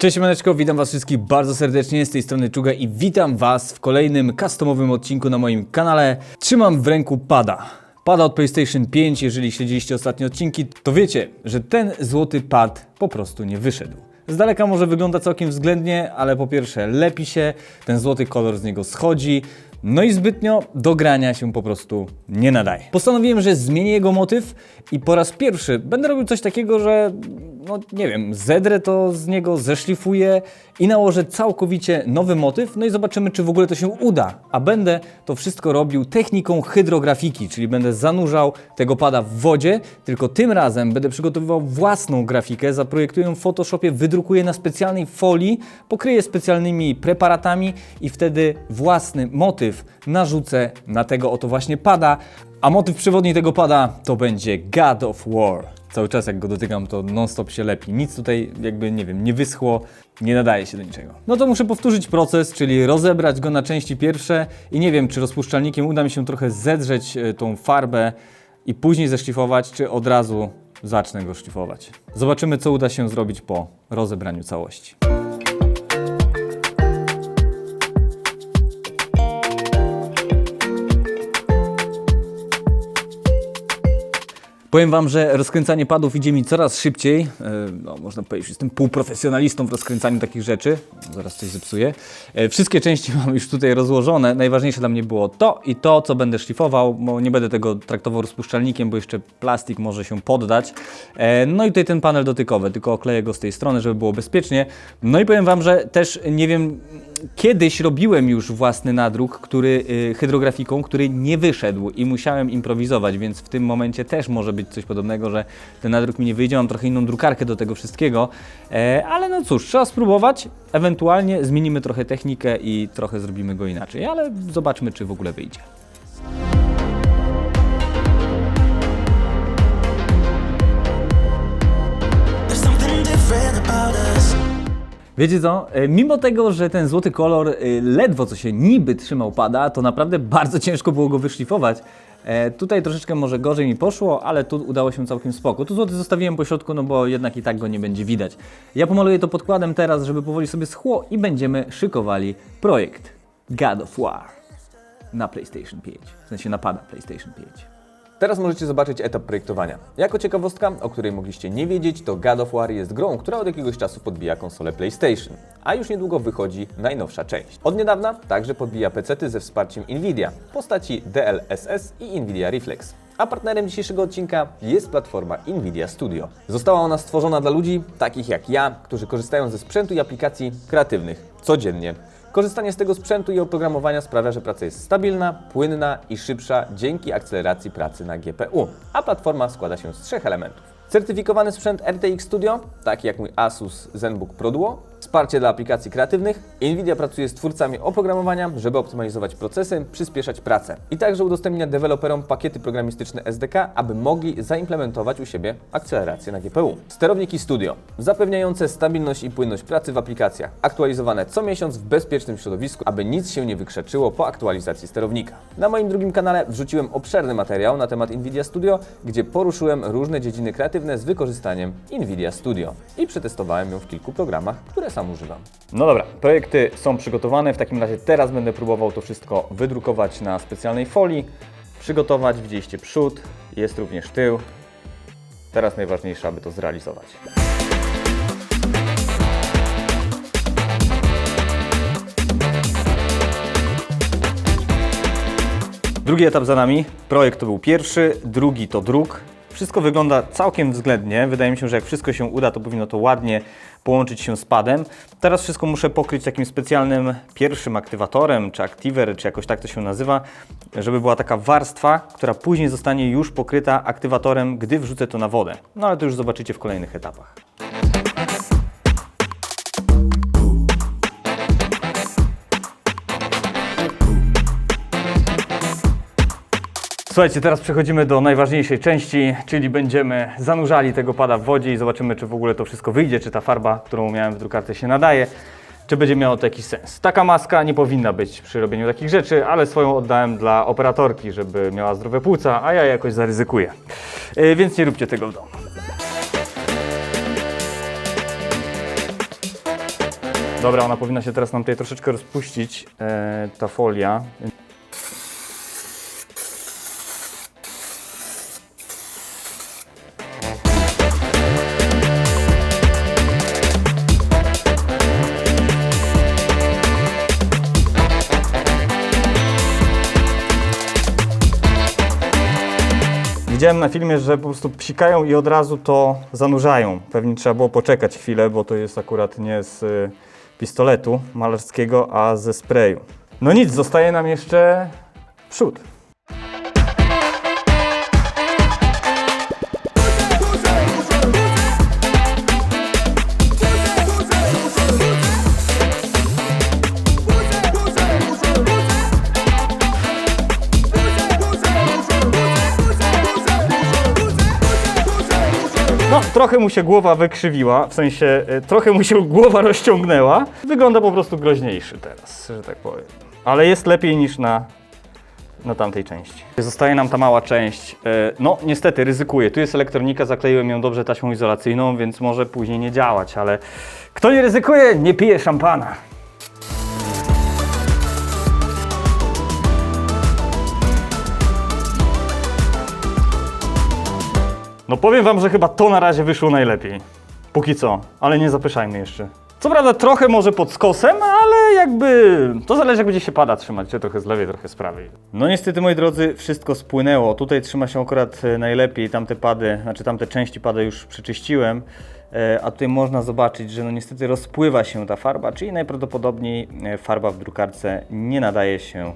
Cześć Maneczko, witam Was wszystkich bardzo serdecznie, z tej strony Czuga i witam Was w kolejnym customowym odcinku na moim kanale. Trzymam w ręku pada. Pada od PlayStation 5, jeżeli śledziliście ostatnie odcinki, to wiecie, że ten złoty pad po prostu nie wyszedł. Z daleka może wygląda całkiem względnie, ale po pierwsze lepi się, ten złoty kolor z niego schodzi, no i zbytnio do grania się po prostu nie nadaje. Postanowiłem, że zmienię jego motyw i po raz pierwszy będę robił coś takiego, że no nie wiem, zedrę to z niego, zeszlifuję i nałożę całkowicie nowy motyw, no i zobaczymy, czy w ogóle to się uda. A będę to wszystko robił techniką hydrografiki, czyli będę zanurzał tego pada w wodzie, tylko tym razem będę przygotowywał własną grafikę, zaprojektuję ją w Photoshopie, wydrukuję na specjalnej folii, pokryję specjalnymi preparatami i wtedy własny motyw narzucę na tego oto właśnie pada, a motyw przewodni tego pada to będzie God of War. Cały czas jak go dotykam, to non-stop się lepi. Nic tutaj jakby, nie wiem, nie wyschło, nie nadaje się do niczego. No to muszę powtórzyć proces, czyli rozebrać go na części pierwsze i nie wiem, czy rozpuszczalnikiem uda mi się trochę zedrzeć e, tą farbę i później zeszlifować, czy od razu zacznę go szlifować. Zobaczymy, co uda się zrobić po rozebraniu całości. Powiem Wam, że rozkręcanie padów idzie mi coraz szybciej. E, No, można powiedzieć, że jestem półprofesjonalistą w rozkręcaniu takich rzeczy. Zaraz coś zepsuję. E, Wszystkie części mam już tutaj rozłożone. Najważniejsze dla mnie było to i to, co będę szlifował, bo nie będę tego traktował rozpuszczalnikiem, bo jeszcze plastik może się poddać. E, No i tutaj ten panel dotykowy, tylko okleję go z tej strony, żeby było bezpiecznie. No i powiem Wam, że też nie wiem, kiedyś robiłem już własny nadruk, który y, hydrografiką, który nie wyszedł i musiałem improwizować, więc w tym momencie też może być coś podobnego, że ten nadruk mi nie wyjdzie, mam trochę inną drukarkę do tego wszystkiego, e, ale no cóż, trzeba spróbować, ewentualnie zmienimy trochę technikę i trochę zrobimy go inaczej, ale zobaczmy, czy w ogóle wyjdzie. Wiecie co? E, Mimo tego, że ten złoty kolor e, ledwo co się niby trzymał pada, to naprawdę bardzo ciężko było go wyszlifować. E, Tutaj troszeczkę może gorzej mi poszło, ale tu udało się całkiem spoko. Tu złoty zostawiłem po środku, no bo jednak i tak go nie będzie widać. Ja pomaluję to podkładem teraz, żeby powoli sobie schło i będziemy szykowali projekt God of War na PlayStation 5. W sensie napada PlayStation 5. Teraz możecie zobaczyć etap projektowania. Jako ciekawostka, o której mogliście nie wiedzieć, to God of War jest grą, która od jakiegoś czasu podbija konsolę PlayStation, a już niedługo wychodzi najnowsza część. Od niedawna także podbija pecety ze wsparciem Nvidia w postaci DLSS i Nvidia Reflex. A partnerem dzisiejszego odcinka jest platforma Nvidia Studio. Została ona stworzona dla ludzi takich jak ja, którzy korzystają ze sprzętu i aplikacji kreatywnych codziennie. Korzystanie z tego sprzętu i oprogramowania sprawia, że praca jest stabilna, płynna i szybsza dzięki akceleracji pracy na GPU, a platforma składa się z trzech elementów. Certyfikowany sprzęt RTX Studio, taki jak mój Asus ZenBook Pro Duo, wsparcie dla aplikacji kreatywnych. Nvidia pracuje z twórcami oprogramowania, żeby optymalizować procesy, przyspieszać pracę. I także udostępnia deweloperom pakiety programistyczne SDK, aby mogli zaimplementować u siebie akcelerację na GPU. Sterowniki Studio, zapewniające stabilność i płynność pracy w aplikacjach, aktualizowane co miesiąc w bezpiecznym środowisku, aby nic się nie wykrzeczyło po aktualizacji sterownika. Na moim drugim kanale wrzuciłem obszerny materiał na temat Nvidia Studio, gdzie poruszyłem różne dziedziny kreatywne z wykorzystaniem Nvidia Studio i przetestowałem ją w kilku programach, które sam używam. No dobra, projekty są przygotowane. W takim razie teraz będę próbował to wszystko wydrukować na specjalnej folii. Przygotować, widzieliście przód, jest również tył. Teraz najważniejsze, aby to zrealizować. Drugi etap za nami. Projekt to był pierwszy, drugi to druk. Wszystko wygląda całkiem względnie. Wydaje mi się, że jak wszystko się uda, to powinno to ładnie połączyć się z padem. Teraz wszystko muszę pokryć takim specjalnym pierwszym aktywatorem, czy aktiver, czy jakoś tak to się nazywa, żeby była taka warstwa, która później zostanie już pokryta aktywatorem, gdy wrzucę to na wodę. No ale to już zobaczycie w kolejnych etapach. Słuchajcie, teraz przechodzimy do najważniejszej części, czyli będziemy zanurzali tego pada w wodzie i zobaczymy, czy w ogóle to wszystko wyjdzie, czy ta farba, którą miałem w drukarce się nadaje, czy będzie miało to jakiś sens. Taka maska nie powinna być przy robieniu takich rzeczy, ale swoją oddałem dla operatorki, żeby miała zdrowe płuca, a ja jakoś zaryzykuję. Yy, więc nie róbcie tego w domu. Dobra, ona powinna się teraz nam tutaj troszeczkę rozpuścić, e, ta folia. Widziałem na filmie, że po prostu psikają i od razu to zanurzają. Pewnie trzeba było poczekać chwilę, bo to jest akurat nie z y, pistoletu malarskiego, a ze sprayu. No nic, zostaje nam jeszcze przód. No, trochę mu się głowa wykrzywiła, w sensie y, trochę mu się głowa rozciągnęła. Wygląda po prostu groźniejszy teraz, że tak powiem. Ale jest lepiej niż na, na tamtej części. Zostaje nam ta mała część. Y, No, niestety, ryzykuję. Tu jest elektronika, zakleiłem ją dobrze taśmą izolacyjną, więc może później nie działać, ale kto nie ryzykuje, nie pije szampana. No powiem wam, że chyba to na razie wyszło najlepiej. Póki co, ale nie zapyszajmy jeszcze. Co prawda trochę może pod skosem, ale jakby to zależy jak będzie się pada trzymać, czy trochę z lewej, trochę z prawej. No niestety moi drodzy, wszystko spłynęło. Tutaj trzyma się akurat e, najlepiej, tamte pady, znaczy tamte części pada już przeczyściłem. E, A tutaj można zobaczyć, że no niestety rozpływa się ta farba, czyli najprawdopodobniej e, farba w drukarce nie nadaje się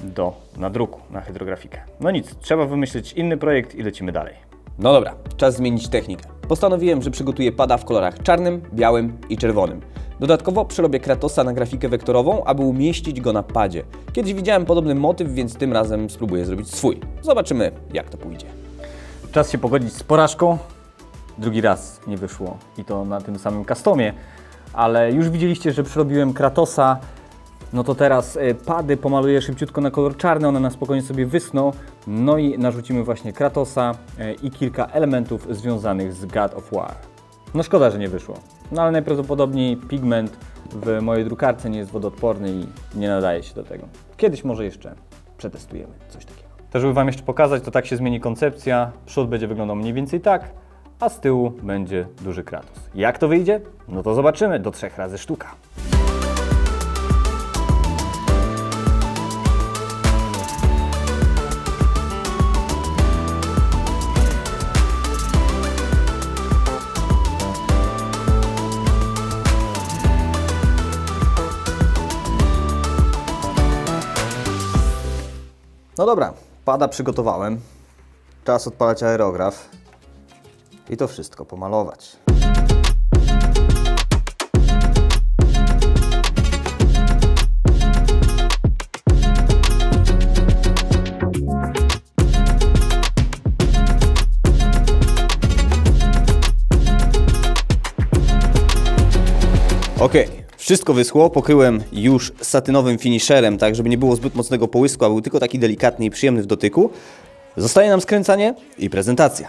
do nadruku na hydrografikę. No nic, trzeba wymyślić inny projekt i lecimy dalej. No dobra, czas zmienić technikę. Postanowiłem, że przygotuję pada w kolorach czarnym, białym i czerwonym. Dodatkowo przerobię Kratosa na grafikę wektorową, aby umieścić go na padzie. Kiedyś widziałem podobny motyw, więc tym razem spróbuję zrobić swój. Zobaczymy, jak to pójdzie. Czas się pogodzić z porażką. Drugi raz nie wyszło i to na tym samym customie, ale już widzieliście, że przerobiłem Kratosa. No to teraz y, pady pomaluję szybciutko na kolor czarny, one na spokojnie sobie wysną. No i narzucimy właśnie Kratosa y, i kilka elementów związanych z God of War. No szkoda, że nie wyszło. No ale najprawdopodobniej pigment w mojej drukarce nie jest wodoodporny i nie nadaje się do tego. Kiedyś może jeszcze przetestujemy coś takiego. Też żeby Wam jeszcze pokazać, to tak się zmieni koncepcja. Przód będzie wyglądał mniej więcej tak, a z tyłu będzie duży Kratos. Jak to wyjdzie? No to zobaczymy do trzech razy sztuka. No dobra, pada przygotowałem. Czas odpalać aerograf. I to wszystko pomalować. Wszystko wyschło. Pokryłem już satynowym finisherem, tak żeby nie było zbyt mocnego połysku, a był tylko taki delikatny i przyjemny w dotyku. Zostaje nam skręcanie i prezentacja.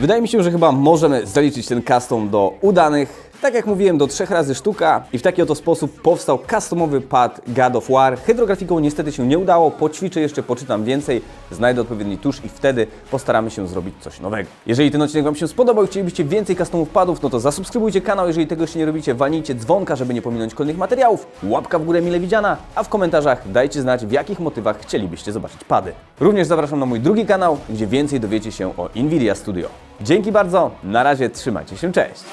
Wydaje mi się, że chyba możemy zaliczyć ten custom do udanych. Tak jak mówiłem, do trzech razy sztuka i w taki oto sposób powstał customowy pad God of War. Hydrografiką niestety się nie udało, poćwiczę jeszcze, poczytam więcej, znajdę odpowiedni tusz i wtedy postaramy się zrobić coś nowego. Jeżeli ten odcinek Wam się spodobał i chcielibyście więcej customów padów, no to zasubskrybujcie kanał, jeżeli tego jeszcze nie robicie, walnijcie dzwonka, żeby nie pominąć kolejnych materiałów, łapka w górę mile widziana, a w komentarzach dajcie znać, w jakich motywach chcielibyście zobaczyć pady. Również zapraszam na mój drugi kanał, gdzie więcej dowiecie się o Nvidia Studio. Dzięki bardzo, na razie trzymajcie się, cześć!